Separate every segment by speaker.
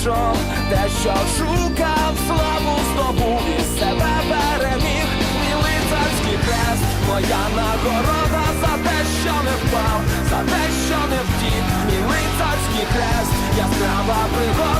Speaker 1: знайшов те, що шукав, славу здобув і себе переміг. Мій лицарський хрест, моя нагорода за те, що не впав, за те, що не втік, мій лицарський хрест, яскрава пригода,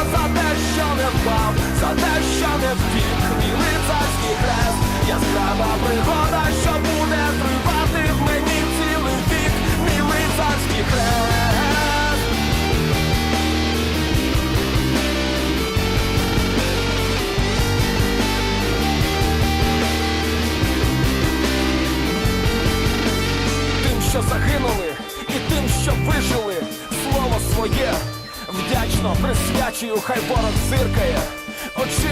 Speaker 1: те, що не втік, мій лицарський хрест, яскрава пригода, що буде тривати в мені цілий вік, мій лицарський хрест. тим, що загинули, і тим, що вижили, слово своє вдячно присвячую, хай ворог зиркає,